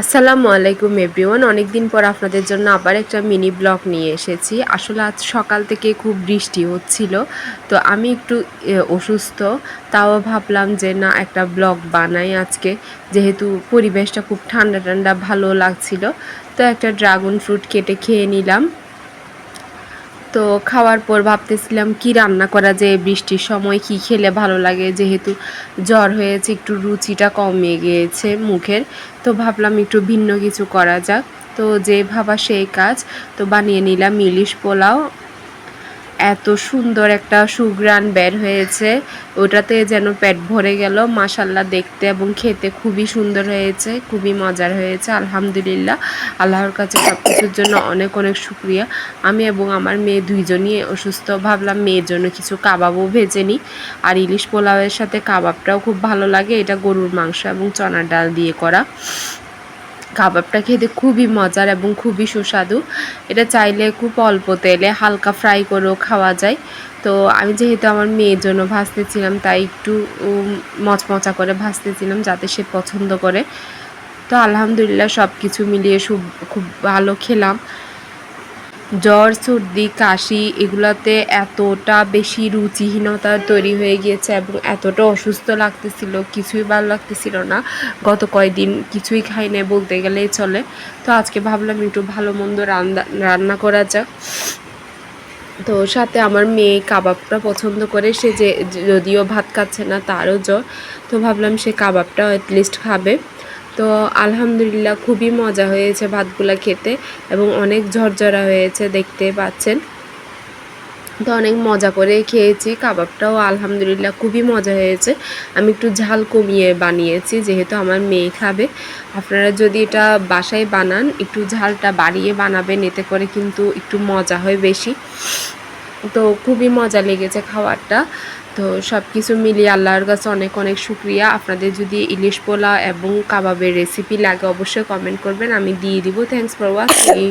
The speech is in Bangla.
আসসালামু আলাইকুম এভরিওয়ান অনেক দিন পর আপনাদের জন্য আবার একটা মিনি ব্লগ নিয়ে এসেছি। আসলে আজ সকাল থেকে খুব বৃষ্টি হচ্ছিল, তো আমি একটু অসুস্থ। তাও ভাবলাম যে, না, একটা ব্লগ বানাই আজকে। যেহেতু পরিবেশটা খুব ঠান্ডা ঠান্ডা ভালো লাগছিল, তো একটা ড্রাগন ফ্রুট কেটে খেয়ে নিলাম। তো খাওয়ার পর ভাবতেছিলাম কি রান্না করা যায়, বৃষ্টির সময় কি খেলে ভালো লাগে? যেহেতু জ্বর হয়েছে, একটু রুচিটা কমে গিয়েছে মুখের। তো ভাবলাম একটু ভিন্ন কিছু করা যাক। তো যে ভাবা সেই কাজ। তো বানিয়ে নিলাম ইলিশ পোলাও এত সুন্দর একটা সুগ্রান বের হয়েছে। ওটাতে যেন পেট ভরে গেল মাসাল্লাহ দেখতে এবং খেতে খুবই সুন্দর হয়েছে, খুবই মজার হয়েছে, আলহামদুলিল্লাহ। আল্লাহর কাছে সব কিছুর জন্য অনেক অনেক শুক্রিয়া। আমি এবং আমার মেয়ে দুইজনই অসুস্থ, ভাবলাম মেয়ের জন্য কিছু কাবাবও ভেজে নিই। আর ইলিশ পোলাওয়ের সাথে কাবাবটাও খুব ভালো লাগে, এটা গরুর মাংস এবং চনার ডাল দিয়ে করা। কাবাবটা খেতে খুবই মজার এবং খুবই সুস্বাদু। এটা চাইলে খুব অল্প তেলে হালকা ফ্রাই করেও খাওয়া যায়। তো আমি যেহেতু আমার মেয়ের জন্য ভাজতেছিলাম, তাই একটু মচমচা করে ভাজতেছিলাম যাতে সে পছন্দ করে। তো আলহামদুলিল্লাহ সব কিছু মিলিয়ে খুব খুব ভালো খেলাম। জ্বর, সর্দি, কাশি এগুলাতে এতটা বেশি রুচিহীনতা তৈরি হয়ে গিয়েছে এবং এতটা অসুস্থ লাগতেছিল, কিছুই ভালো লাগতেছিল না। গত কয়েকদিন কিছুই খাই নাই বলতে গেলেই চলে। তো আজকে ভাবলাম একটু ভালো মন্দ রান্না রান্না করা যাক। তো সাথে আমার মেয়ে কাবাবটা পছন্দ করে, সে যে, যদিও ভাত খাচ্ছে না, তারও জ্বর। তো ভাবলাম সে কাবাবটা অ্যাটলিস্ট খাবে। তো আলহামদুলিল্লাহ খুবই মজা হয়েছে ভাতগুলা খেতে এবং অনেক ঝরঝরা হয়েছে দেখতে পাচ্ছেন। তো অনেক মজা করে খেয়েছি, কাবাবটাও আলহামদুলিল্লাহ খুবই মজা হয়েছে। আমি একটু ঝাল কমিয়ে বানিয়েছি, যেহেতু আমার মেয়ে খাবে। আপনারা যদি এটা বাসায় বানান, একটু ঝালটা বাড়িয়ে বানাবেন, এতে করে কিন্তু একটু মজা হয় বেশি। তো খুবই মজা লেগেছে খাবারটা তো সব কিছু মিলিয়ে আল্লাহর কাছে অনেক অনেক শুক্রিয়া। আপনাদের যদি ইলিশ পোলা এবং কাবাবের রেসিপি লাগে, অবশ্যই কমেন্ট করবেন। আমি দিয়ে দিব। Thanks for watching